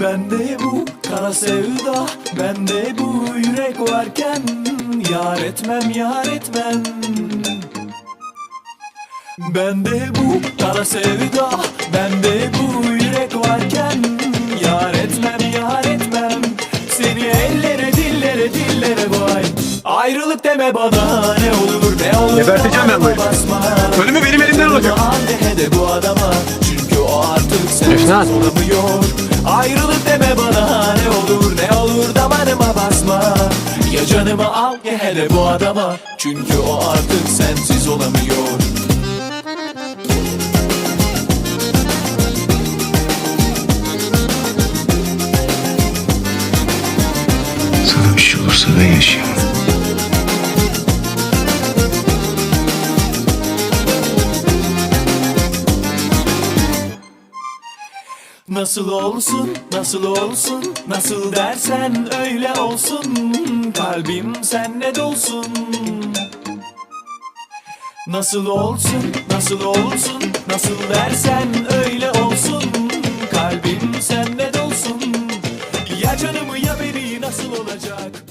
Bende bu kara sevda Bende bu yürek varken Yar etmem yar etmem Bende bu kara sevda Bende bu yürek varken Yar etmem yar etmem Seni ellere dillere dillere vay Ayrılık deme bana ne olur ne olur Geberteceğim ben bu herifi. basma. Ölümü benim elimden alacak. Al de bu adama Çünkü o artık sensiz Efnan. olamıyor Canımı al ya hele bu adama Çünkü o artık sensiz olamıyor Sana bir şey olursa ben yaşayamam. Nasıl olsun, nasıl olsun, nasıl dersen öyle olsun. Kalbim senle dolsun. Nasıl olsun, nasıl olsun, nasıl dersen öyle olsun. Kalbim senle dolsun. Ya canımı ya beni nasıl olacak?